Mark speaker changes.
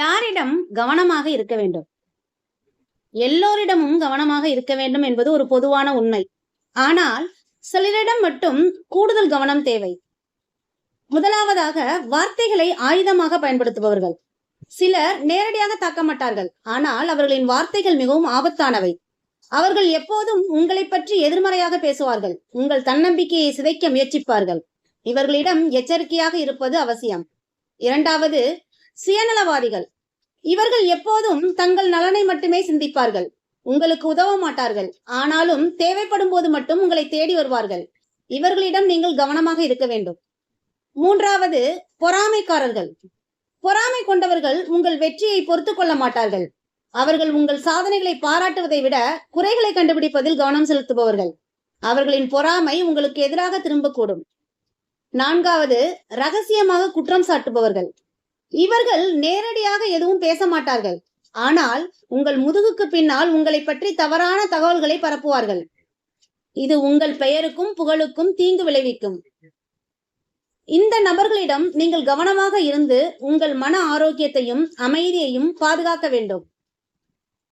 Speaker 1: யாரிடம் கவனமாக இருக்க வேண்டும்? எல்லோரிடமும் கவனமாக இருக்க வேண்டும் என்பது ஒரு பொதுவான உண்மை. ஆனால் சிலரிடம் மட்டும் கூடுதல் கவனம் தேவை. முதலாவதாக வார்த்தைகளை ஆயுதமாக பயன்படுத்துபவர்கள். சிலர் நேரடியாக தாக்க மாட்டார்கள். ஆனால் அவர்களின் வார்த்தைகள் மிகவும் ஆபத்தானவை. அவர்கள் எப்போதும் உங்களை பற்றி எதிர்மறையாக பேசுவார்கள். உங்கள் தன்னம்பிக்கையை சிதைக்க முயற்சிப்பார்கள். இவர்களிடம் எச்சரிக்கையாக இருப்பது அவசியம். இரண்டாவது சுயநலவாதிகள். இவர்கள் எப்போதும் தங்கள் நலனை மட்டுமே சிந்திப்பார்கள். உங்களுக்கு உதவ மாட்டார்கள். ஆனாலும் தேவைப்படும் போது மட்டும் உங்களை தேடி வருவார்கள். இவர்களிடம் நீங்கள் கவனமாக இருக்க வேண்டும். மூன்றாவது பொறாமைக்காரர்கள். பொறாமை கொண்டவர்கள் உங்கள் வெற்றியை பொறுத்து கொள்ள மாட்டார்கள். அவர்கள் உங்கள் சாதனைகளை பாராட்டுவதை விட குறைகளை கண்டுபிடிப்பதில் கவனம் செலுத்துபவர்கள். அவர்களின் பொறாமை உங்களுக்கு எதிராக திரும்பக்கூடும். நான்காவது ரகசியமாக குற்றம் சாட்டுபவர்கள். இவர்கள் நேரடியாக எதுவும் பேச மாட்டார்கள் ஆனால் உங்கள் முதுகுக்கு பின்னால் உங்களை பற்றி தவறான தகவல்களை பரப்புவார்கள். இது உங்கள் பெயருக்கும் புகழுக்கும் தீங்கு விளைவிக்கும். இந்த நபர்களிடம் நீங்கள் கவனமாக இருந்து உங்கள் மன ஆரோக்கியத்தையும் அமைதியையும் பாதுகாக்க வேண்டும்.